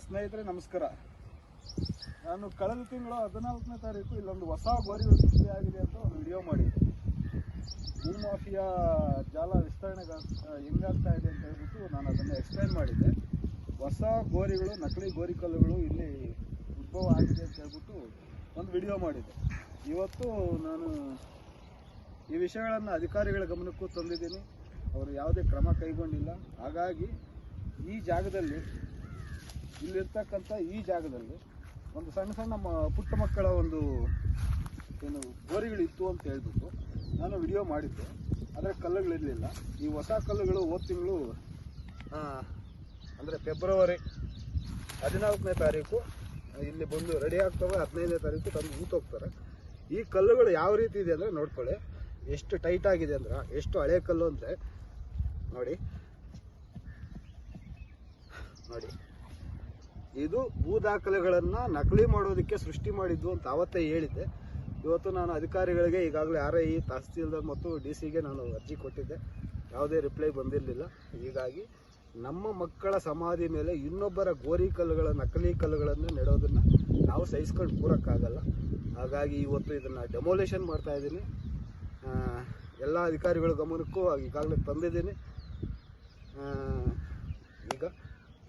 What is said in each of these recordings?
ಸ್ನೇಹಿತರೆ, ನಮಸ್ಕಾರ. ನಾನು ಕಳೆದ ತಿಂಗಳು ಹದಿನಾಲ್ಕನೇ ತಾರೀಕು ಇಲ್ಲೊಂದು ಹೊಸ ಗೋರಿಗಳು ಸೃಷ್ಟಿಯಾಗಿದೆ ಅಂತ ಒಂದು ವಿಡಿಯೋ ಮಾಡಿದ್ದೆ. ಭೂಮಾಫಿಯಾ ಜಾಲ ವಿಸ್ತರಣೆ ಹೆಂಗಾಗ್ತಾ ಇದೆ ಅಂತ ಹೇಳ್ಬಿಟ್ಟು ನಾನು ಅದನ್ನು ಎಕ್ಸ್ಪ್ಲೈನ್ ಮಾಡಿದ್ದೆ. ಹೊಸ ಗೋರಿಗಳು, ನಕಲಿ ಗೋರಿ ಕಲ್ಲುಗಳು ಇಲ್ಲಿ ಉದ್ಭವ ಆಗಿದೆ ಅಂತ ಹೇಳ್ಬಿಟ್ಟು ಒಂದು ವಿಡಿಯೋ ಮಾಡಿದ್ದೆ. ಇವತ್ತು ನಾನು ಈ ವಿಷಯಗಳನ್ನು ಅಧಿಕಾರಿಗಳ ಗಮನಕ್ಕೂ ತಂದಿದ್ದೀನಿ. ಅವರು ಯಾವುದೇ ಕ್ರಮ ಕೈಗೊಂಡಿಲ್ಲ. ಹಾಗಾಗಿ ಈ ಜಾಗದಲ್ಲಿ ಇಲ್ಲಿರ್ತಕ್ಕಂಥ ಈ ಜಾಗದಲ್ಲಿ ಒಂದು ಸಣ್ಣ ಸಣ್ಣ ಮ ಪುಟ್ಟ ಮಕ್ಕಳ ಒಂದು ಏನು ಗೋರಿಗಳಿತ್ತು ಅಂತ ಹೇಳ್ಬಿಟ್ಟು ನಾನು ವಿಡಿಯೋ ಮಾಡಿದ್ದೆ. ಆದರೆ ಕಲ್ಲುಗಳಿರಲಿಲ್ಲ ಈ ಹೊಸ ಕಲ್ಲುಗಳು ಹೋದ ತಿಂಗಳು ಅಂದರೆ ಫೆಬ್ರವರಿ ಹದಿನಾಲ್ಕನೇ ತಾರೀಕು ಇಲ್ಲಿ ಬಂದು ರೆಡಿ ಆಗ್ತವೆ, ಹದಿನೈದನೇ ತಾರೀಕು ತಂದು ಊತೋಗ್ತಾರೆ ಈ ಕಲ್ಲುಗಳು ಯಾವ ರೀತಿ ಇದೆ ಅಂದರೆ ನೋಡ್ಕೊಳ್ಳಿ. ಎಷ್ಟು ಟೈಟ್ ಆಗಿದೆ ಅಂದ್ರೆ, ಎಷ್ಟು ಹಳೆ ಕಲ್ಲು ಅಂದರೆ, ನೋಡಿ ನೋಡಿ. ಇದು ಭೂ ದಾಖಲೆಗಳನ್ನು ನಕಲಿ ಮಾಡೋದಕ್ಕೆ ಸೃಷ್ಟಿ ಮಾಡಿದ್ದು ಅಂತ ಅವತ್ತೇ ಹೇಳಿದ್ದೆ. ಇವತ್ತು ನಾನು ಅಧಿಕಾರಿಗಳಿಗೆ ಈಗಾಗಲೇ ಆರ್ ಐ ತಹಸೀಲ್ದಾರ್ ಮತ್ತು ಡಿ ಸಿಗೆ ನಾನು ಅರ್ಜಿ ಕೊಟ್ಟಿದ್ದೆ. ಯಾವುದೇ ರಿಪ್ಲೈ ಬಂದಿರಲಿಲ್ಲ. ಹೀಗಾಗಿ ನಮ್ಮ ಮಕ್ಕಳ ಸಮಾಧಿ ಮೇಲೆ ಇನ್ನೊಬ್ಬರ ಗೋರಿ ಕಲ್ಲುಗಳ, ನಕಲಿ ಕಲ್ಲುಗಳನ್ನು ನೆಡೋದನ್ನು ನಾವು ಸಹಿಸ್ಕೊಂಡು ಕೂರೋಕ್ಕಾಗಲ್ಲ. ಹಾಗಾಗಿ ಇವತ್ತು ಇದನ್ನು ಡೆಮೊಲೇಷನ್ ಮಾಡ್ತಾ ಇದ್ದೀನಿ. ಎಲ್ಲ ಅಧಿಕಾರಿಗಳ ಗಮನಕ್ಕೂ ಈಗಾಗಲೇ ತಂದಿದ್ದೀನಿ.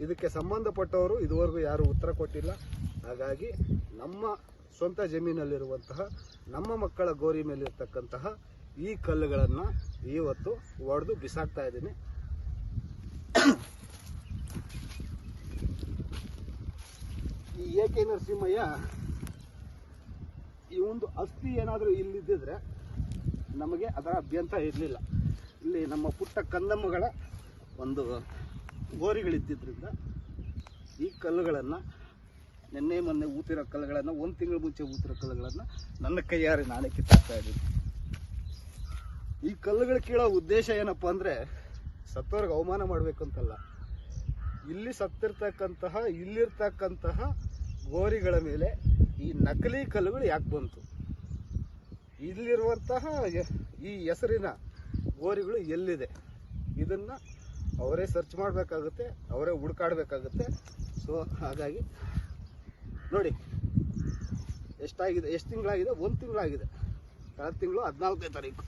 ಇದಕ್ಕೆ ಸಂಬಂಧಪಟ್ಟವರು ಇದುವರೆಗೂ ಯಾರು ಉತ್ತರ ಕೊಟ್ಟಿಲ್ಲ. ಹಾಗಾಗಿ ನಮ್ಮ ಸ್ವಂತ ಜಮೀನಲ್ಲಿರುವಂತಹ, ನಮ್ಮ ಮಕ್ಕಳ ಗೋರಿ ಮೇಲಿರ್ತಕ್ಕಂತಹ ಈ ಕಲ್ಲುಗಳನ್ನು ಇವತ್ತು ಒಡೆದು ಬಿಸಾಕ್ತಾ ಇದ್ದೀನಿ. ಈ ಎ ಕೆ ನರಸಿಂಹಯ್ಯ ಈ ಒಂದು ಅಸ್ಥಿ ಏನಾದರೂ ಇಲ್ಲಿದ್ದಿದ್ರೆ ನಮಗೆ ಅದರ ಅಭ್ಯಂತರ ಇರಲಿಲ್ಲ. ಇಲ್ಲಿ ನಮ್ಮ ಪುಟ್ಟ ಕಂದಮ್ಮಗಳ ಒಂದು ಗೋರಿಗಳಿದ್ದಿದ್ದರಿಂದ ಈ ಕಲ್ಲುಗಳನ್ನು ನಿನ್ನೆ ಮೊನ್ನೆ ಊತಿರೋ ಕಲ್ಲುಗಳನ್ನು ಒಂದು ತಿಂಗಳ ಮುಂಚೆ ಊತಿರೋ ಕಲ್ಲುಗಳನ್ನು ನನ್ನ ಕೈಯಾರೆ ನಾನೇ ಕಿತ್ತಾಕ್ತಾ ಇದ್ದೀನಿ. ಈ ಕಲ್ಲುಗಳು ಕೀಳೋ ಉದ್ದೇಶ ಏನಪ್ಪ ಅಂದರೆ ಸತ್ತವ್ರಿಗೆ ಅವಮಾನ ಮಾಡಬೇಕಂತಲ್ಲ. ಇಲ್ಲಿ ಸತ್ತಿರ್ತಕ್ಕಂತಹ, ಇಲ್ಲಿರ್ತಕ್ಕಂತಹ ಗೋರಿಗಳ ಮೇಲೆ ಈ ನಕಲಿ ಕಲ್ಲುಗಳು ಯಾಕೆ ಬಂತು? ಇಲ್ಲಿರುವಂತಹ ಈ ಹೆಸರಿನ ಗೋರಿಗಳು ಎಲ್ಲಿದೆ? ಇದನ್ನ ಅವರೇ ಸರ್ಚ್ ಮಾಡಬೇಕಾಗುತ್ತೆ, ಅವರೇ ಹುಡುಕಾಡಬೇಕಾಗುತ್ತೆ. ಸೊ ಹಾಗಾಗಿ ನೋಡಿ, ಎಷ್ಟಾಗಿದೆ, ಎಷ್ಟು ತಿಂಗಳಾಗಿದೆ? ಒಂದು ತಿಂಗಳಾಗಿದೆ. ಕಳೆದ ತಿಂಗಳು ಹದಿನಾಲ್ಕನೇ ತಾರೀಕು.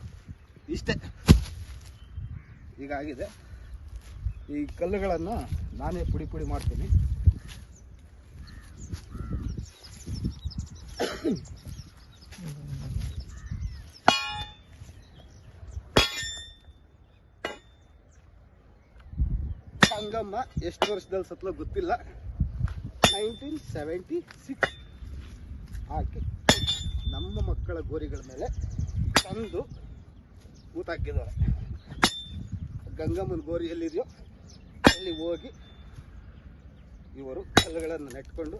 ಇಷ್ಟೇ. ಹೀಗಾಗಿದೆ. ಈ ಕಲ್ಲುಗಳನ್ನು ನಾನೇ ಪುಡಿ ಪುಡಿ ಮಾಡ್ತೀನಿ. ಸಂಗಮ್ಮ ಎಷ್ಟು ವರ್ಷದಲ್ಲಿ ಸತ್ಲ ಗೊತ್ತಿಲ್ಲ. ನೈನ್ಟೀನ್ ಸೆವೆಂಟಿ ಸಿಕ್ಸ್ ಹಾಕಿ ನಮ್ಮ ಮಕ್ಕಳ ಗೋರಿಗಳ ಮೇಲೆ ತಂದು ಊತಾಕಿದ್ದಾರೆ. ಗಂಗಮ್ಮನ ಗೋರಿ ಎಲ್ಲಿದೆಯೋ ಅಲ್ಲಿ ಹೋಗಿ ಇವರು ಕಲ್ಲುಗಳನ್ನು ನೆಟ್ಕೊಂಡು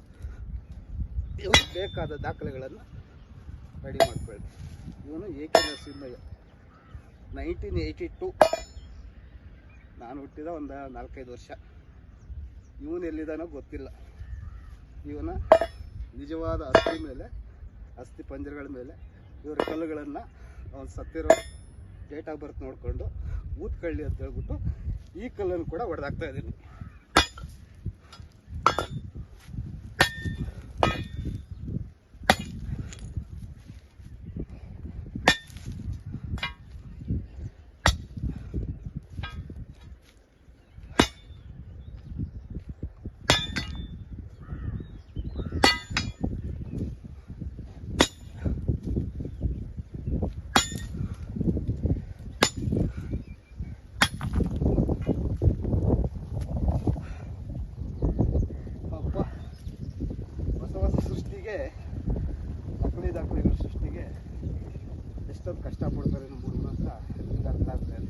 ಇವರು ಬೇಕಾದ ದಾಖಲೆಗಳನ್ನು ರೆಡಿ ಮಾಡ್ಕೊಳ್ಳಿ ಇವನು A K nineteen eighty two ನಾನು ಹುಟ್ಟಿದ ಒಂದು ನಾಲ್ಕೈದು ವರ್ಷ. ಇವನು ಎಲ್ಲಿದ್ದಾನೋ ಗೊತ್ತಿಲ್ಲ. ಇವನ ನಿಜವಾದ ಅಸ್ಥಿ ಮೇಲೆ, ಅಸ್ಥಿ ಪಂಜರಗಳ ಮೇಲೆ, ಇವರ ಕಲ್ಲುಗಳನ್ನು ಅವನು ಸತ್ತಿರೋ ಡೇಟ್ ಆಫ್ ಬರ್ತ್ ನೋಡಿಕೊಂಡು ಊದ್ಕಳ್ಳಿ ಅಂತ ಹೇಳ್ಬಿಟ್ಟು ಈ ಕಲ್ಲನ್ನು ಕೂಡ ಹೊಡೆದಾಕ್ತಾ ಇದ್ದೀನಿ. ಎಷ್ಟೊಂದು ಕಷ್ಟಪಡ್ತಾರೆ ನಮ್ಮ ಹುಡುಗರು ಅಂತ ಅರ್ಥ ಆಗ್ತಾ ಇಲ್ಲ.